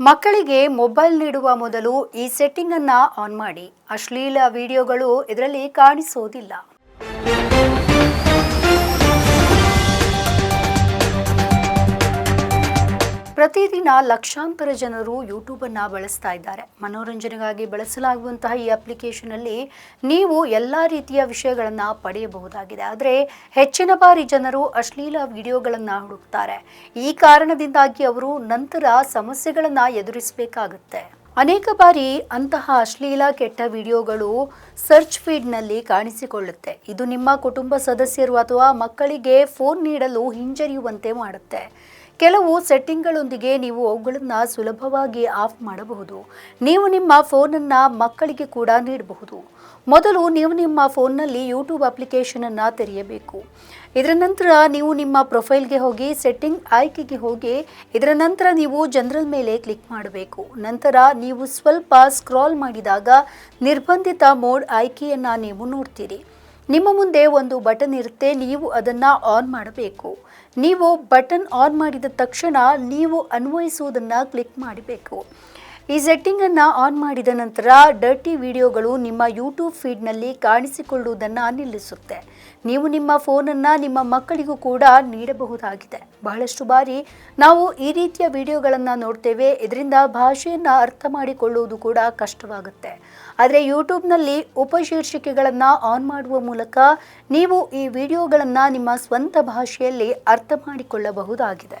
ಮಕ್ಕಳಿಗೆ ಮೊಬೈಲ್ ನೀಡುವ ಮೊದಲು ಈ ಸೆಟ್ಟಿಂಗ್ ಅನ್ನ ಆನ್ ಮಾಡಿ. ಅಶ್ಲೀಲ ವಿಡಿಯೋಗಳು ಇದರಲ್ಲಿ ಕಾಣಿಸೋದಿಲ್ಲ. ಪ್ರತಿದಿನ ಲಕ್ಷಾಂತರ ಜನರು ಯೂಟ್ಯೂಬ್ ಅನ್ನ ಬಳಸ್ತಾ ಇದ್ದಾರೆ. ಮನೋರಂಜನೆಗಾಗಿ ಬಳಸಲಾಗುವಂತಹ ಈ ಅಪ್ಲಿಕೇಶನ್ ಅಲ್ಲಿ ನೀವು ಎಲ್ಲ ರೀತಿಯ ವಿಷಯಗಳನ್ನು ಪಡೆಯಬಹುದಾಗಿದೆ. ಆದರೆ ಹೆಚ್ಚಿನ ಬಾರಿ ಜನರು ಅಶ್ಲೀಲ ವಿಡಿಯೋಗಳನ್ನು ಹುಡುಕ್ತಾರೆ. ಈ ಕಾರಣದಿಂದಾಗಿ ಅವರು ನಂತರ ಸಮಸ್ಯೆಗಳನ್ನು ಎದುರಿಸಬೇಕಾಗುತ್ತೆ. ಅನೇಕ ಬಾರಿ ಅಂತಹ ಅಶ್ಲೀಲ ಕೆಟ್ಟ ವಿಡಿಯೋಗಳು ಸರ್ಚ್ ಫೀಡ್ನಲ್ಲಿ ಕಾಣಿಸಿಕೊಳ್ಳುತ್ತೆ. ಇದು ನಿಮ್ಮ ಕುಟುಂಬ ಸದಸ್ಯರು ಅಥವಾ ಮಕ್ಕಳಿಗೆ ಫೋನ್ ನೀಡಲು ಹಿಂಜರಿಯುವಂತೆ ಮಾಡುತ್ತೆ. ಕೆಲವು ಸೆಟ್ಟಿಂಗ್ಗಳೊಂದಿಗೆ ನೀವು ಅವುಗಳನ್ನು ಸುಲಭವಾಗಿ ಆಫ್ ಮಾಡಬಹುದು. ನೀವು ನಿಮ್ಮ ಫೋನನ್ನು ಮಕ್ಕಳಿಗೆ ಕೂಡ ನೀಡಬಹುದು. ಮೊದಲು ನೀವು ನಿಮ್ಮ ಫೋನ್ನಲ್ಲಿ ಯೂಟ್ಯೂಬ್ ಅಪ್ಲಿಕೇಶನನ್ನು ತೆರೆಯಬೇಕು. ಇದರ ನಂತರ ನೀವು ನಿಮ್ಮ ಪ್ರೊಫೈಲ್ಗೆ ಹೋಗಿ ಸೆಟ್ಟಿಂಗ್ ಆಯ್ಕೆಗೆ ಹೋಗಿ, ಇದರ ನಂತರ ನೀವು ಜನರಲ್ ಮೇಲೆ ಕ್ಲಿಕ್ ಮಾಡಬೇಕು. ನಂತರ ನೀವು ಸ್ವಲ್ಪ ಸ್ಕ್ರಾಲ್ ಮಾಡಿದಾಗ ನಿರ್ಬಂಧಿತ ಮೋಡ್ ಆಯ್ಕೆಯನ್ನು ನೀವು ನೋಡ್ತೀರಿ. ನಿಮ್ಮ ಮುಂದೆ ಒಂದು ಬಟನ್ ಇರುತ್ತೆ, ನೀವು ಅದನ್ನು ಆನ್ ಮಾಡಬೇಕು. ನೀವು ಬಟನ್ ಆನ್ ಮಾಡಿದ ತಕ್ಷಣ ನೀವು ಅನ್ವಯಿಸುವುದನ್ನು ಕ್ಲಿಕ್ ಮಾಡಬೇಕು. ಈ ಸೆಟ್ಟಿಂಗನ್ನು ಆನ್ ಮಾಡಿದ ನಂತರ ಡರ್ಟಿ ವಿಡಿಯೋಗಳು ನಿಮ್ಮ ಯೂಟ್ಯೂಬ್ ಫೀಡ್ನಲ್ಲಿ ಕಾಣಿಸಿಕೊಳ್ಳುವುದನ್ನು ನಿಲ್ಲಿಸುತ್ತೆ. ನೀವು ನಿಮ್ಮ ಫೋನನ್ನು ನಿಮ್ಮ ಮಕ್ಕಳಿಗೂ ಕೂಡ ನೀಡಬಹುದಾಗಿದೆ. ಬಹಳಷ್ಟು ಬಾರಿ ನಾವು ಈ ರೀತಿಯ ವಿಡಿಯೋಗಳನ್ನು ನೋಡ್ತೇವೆ. ಇದರಿಂದ ಭಾಷೆಯನ್ನು ಅರ್ಥ ಮಾಡಿಕೊಳ್ಳುವುದು ಕೂಡ ಕಷ್ಟವಾಗುತ್ತೆ. ಆದರೆ ಯೂಟ್ಯೂಬ್ನಲ್ಲಿ ಉಪಶೀರ್ಷಿಕೆಗಳನ್ನು ಆನ್ ಮಾಡುವ ಮೂಲಕ ನೀವು ಈ ವಿಡಿಯೋಗಳನ್ನು ನಿಮ್ಮ ಸ್ವಂತ ಭಾಷೆಯಲ್ಲಿ ಅರ್ಥ ಮಾಡಿಕೊಳ್ಳಬಹುದಾಗಿದೆ.